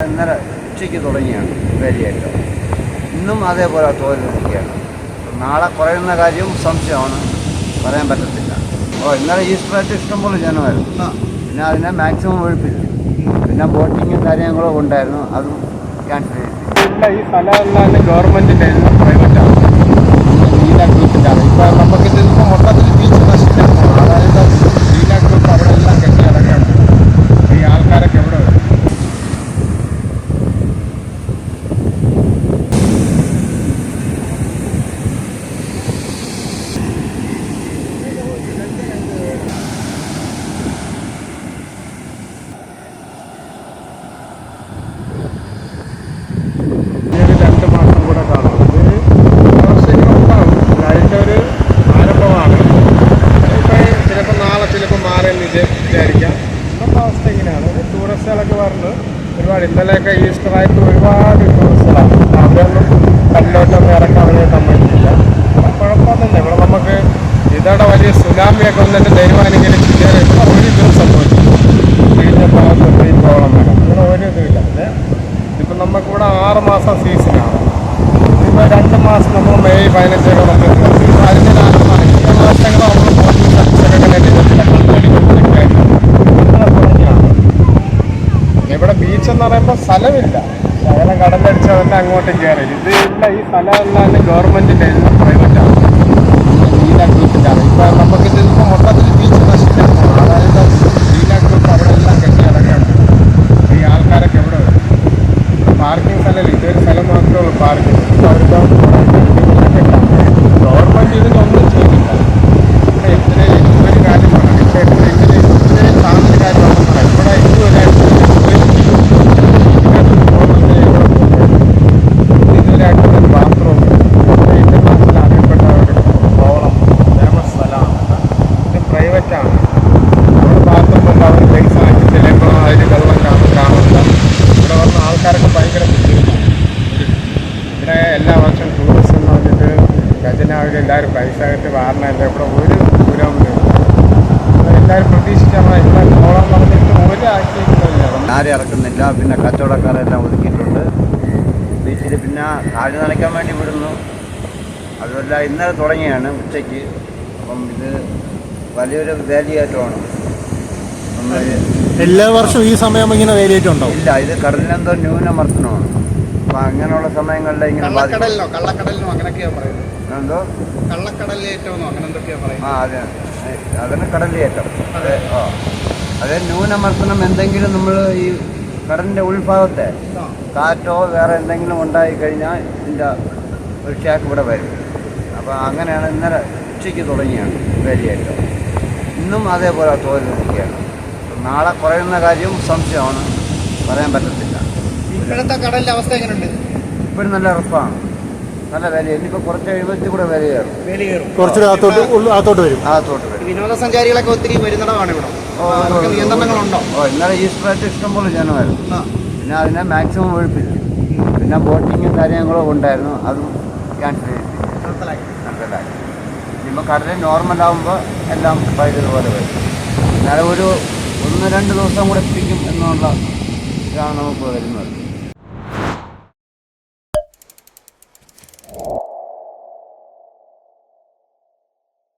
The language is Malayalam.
ഇന്നലെ ഉച്ചയ്ക്ക് തുടങ്ങിയാണ് വേലിയേറ്റം. ഇന്നും അതേപോലെ തോതിൽ നിൽക്കുകയാണ് നാളെ കുറയുന്ന കാര്യവും സംശയമാണ്. പറയാൻ പറ്റത്തില്ല. ഓ ഇന്നലെ ഈസ്റ്ററായിട്ട് ഇഷ്ടംപോലെ ജനമായിരുന്നു. പിന്നെ അതിനെ മാക്സിമം ഒഴിപ്പിച്ചു. പിന്നെ ബോട്ടിങ്ങും കാര്യങ്ങളും ഉണ്ടായിരുന്നു. അതും ക്യാൻസൽ ചെയ്തു. ഈ സ്ഥലം ഗവൺമെന്റിന്റെ പ്രൈവറ്റാണ്. ആണ് നീല ഗ്രൂപ്പിന്റെ ആണ് ഇപ്പൊ നമുക്ക് ഇതിപ്പോ മൊത്തത്തിൽ ബീച്ച് നശിച്ചാണ് അതായത് നീല ഗ്രൂപ്പ് അവിടെ എല്ലാം കെട്ടി അടക്കാണ് ഈ ആൾക്കാരൊക്കെ എവിടെ വരും ഇനി ഒരു രണ്ട് മാസം കൂടെ കാണും ഇത് ആവശ്യങ്ങളുണ്ടാവും അതിന്റെ ഒരു ആരംഭമാണ് ഇപ്പം ചിലപ്പോൾ നാളെ ചിലപ്പോൾ മാറിയെന്ന് വിചാ- വിചാരിക്കാം ഇന്നത്തെ അവസ്ഥ ഇങ്ങനെയാണ് ഒരു ടൂറിസ്റ്റുകളൊക്കെ പറഞ്ഞു ഒരുപാട് ഇന്നലെയൊക്കെ ഈസ്റ്ററായിട്ട് ഒരുപാട് ടൂറിസ്റ്റുകളാണ് അവരൊന്നും കല്ലോട്ടൊന്നും ഇറക്കാൻ അവരെ സമ്മതിക്കില്ല കുഴപ്പമൊന്നുമില്ല. ഇവിടെ നമുക്ക് ഇതോടെ വലിയ സുനാമിയൊക്കെ വന്നിട്ട് ഇതുവരെ ഇവിടെ ഒരു ഇതും സംഭവിച്ചു കഴിഞ്ഞ ഭാഗത്ത് പ്രോബ്ലം വരാം ഇവിടെ ഒരു ഇതുമില്ല. പിന്നെ ഇപ്പം നമുക്കിവിടെ ആറ് മാസം സീസണാണ് ഇപ്പോൾ രണ്ട് മാസം നമ്മൾ മെയ് പതിനഞ്ചൊക്കെ നമുക്ക് ഇവിടെ ബീച്ച് എന്ന് പറയുമ്പോൾ സ്ഥലമില്ല. ശകലം തന്നെ അങ്ങോട്ട് കയറി ഇത് ഇല്ല ഈ സ്ഥലമെല്ലാം ഗവൺമെന്റിന്റെ പ്രൈവറ്റ് ആണ്. നീല ഗ്രൂപ്പിന്റെ ആണ്. ഇപ്പൊ നമുക്ക് ഇതിപ്പോ മൊത്തത്തിൽ ബീച്ച് നശിച്ചാണ് അതായത് നീല ഗ്രൂപ്പ് അവിടെ എല്ലാം കെട്ടി അടക്കാണ്. ഈ ആൾക്കാരൊക്കെ എവിടെ വരും? പാർക്കിംഗ് സ്ഥലമില്ല. ഇതൊരു സ്ഥലം മാത്രമേ ഉള്ളൂ പാർക്കിംഗ് അവർക്ക് ഗവൺമെന്റ് ഇതിനൊന്നും ചെയ്യുന്നില്ല എല്ലാ വർഷം ടൂറിസം എന്ന് പറഞ്ഞിട്ട് ഖജനാവിൽ എല്ലാവരും പൈസ ആയിട്ട് വാരണമല്ല ഇവിടെ ഒരു പുരോഗമനം എല്ലാവരും പ്രതീക്ഷിച്ചാൽ ഇവിടെ കോളം ആരും ഇറക്കുന്നില്ല. പിന്നെ കച്ചവടക്കാരെല്ലാം ഒതുക്കിയിട്ടുണ്ട്. ബീച്ചിൽ പിന്നെ കാൽ നനയ്ക്കാൻ വേണ്ടി വിടുന്നു. അതുമല്ല ഇന്നലെ തുടങ്ങിയാണ് ഉച്ചയ്ക്ക്. അപ്പം ഇത് വലിയൊരു വേലിയേറ്റമാണ് നമ്മൾ എല്ലാ വർഷവും ഈ സമയം ഇങ്ങനെ വേലിയേറ്റം ഉണ്ടാവും ഇല്ല ഇത് കടലിനെന്തോ ന്യൂനമർദ്ദനമാണ്. അപ്പം അങ്ങനെയുള്ള സമയങ്ങളിൽ ഇങ്ങനെ കള്ളക്കടലിനോ കള്ളക്കടലിനോ അങ്ങനെയൊക്കെയാ പറയുന്നത്. എന്തോ? കള്ളക്കടലിലേറ്റമെന്നോ അങ്ങനെ എന്തൊക്കെയാ പറയുന്നത്? ആ അതെ. അതിന് കടലിയേറ്റം അതെ. ന്യൂനമർദ്ദനം എന്തെങ്കിലും നമ്മൾ ഈ കടലിന്റെ ഉൾഭാഗത്തെ കാറ്റോ വേറെ എന്തെങ്കിലും ഉണ്ടായി കഴിഞ്ഞാൽ ഇതിന്റെ ഒരു ഷാക്ക് ഇവിടെ വരും. അപ്പോൾ അങ്ങനെയാണ് ഇന്നലെ ഉച്ചയ്ക്ക് തുടങ്ങിയാണ് വേലിയേറ്റം. ഇന്നും അതേപോലെ തോതിൽ നിൽക്കുകയാണ് നാളെ കുറയുന്ന കാര്യം സംശയമാണ്. പറയാൻ പറ്റത്തില്ല ഇപ്പോഴത്തെ കടലിന്റെ അവസ്ഥ എങ്ങനെയുണ്ട് ഇപ്പോഴും നല്ല ഉറപ്പാണ്. നല്ല വില ഇപ്പൊ കുറച്ച് കഴിയുമ്പോൾ കൂടെ വില കയറും. വേലി കയറും കുറച്ചുകൂടെ അകത്തോട്ട് ഉള്ളു- അകത്തോട്ട് വരും. അകത്തോട്ട് വരും. വിനോദസഞ്ചാരികളൊക്കെ ഒത്തിരി വരുന്നിടമാണ് ഇവിടെ. ഓ, ഓ, ഓ, നിയന്ത്രണങ്ങളുണ്ടോ ഓ ഇന്നലെ ഈസ്റ്ററായിട്ട് ഇഷ്ടംപോലെ ജനമായിരുന്നു ആ. പിന്നെ അതിനെ മാക്സിമം ഒഴിപ്പിച്ചു. പിന്നെ ബോട്ടിങ്ങും കാര്യങ്ങളും ഉണ്ടായിരുന്നു. അതും ക്യാൻസൽ ചെയ്തു. നിർത്തലാക്കി. ഇനിയിപ്പോൾ കടലിൽ നോർമൽ ആകുമ്പോൾ എല്ലാം പോലെ വരും. എന്നാലും ഒരു ഒന്ന് രണ്ട് ദിവസം കൂടെ എത്തിക്കും എന്നുള്ള ഇതാണ് നമുക്ക് വരുന്നത്.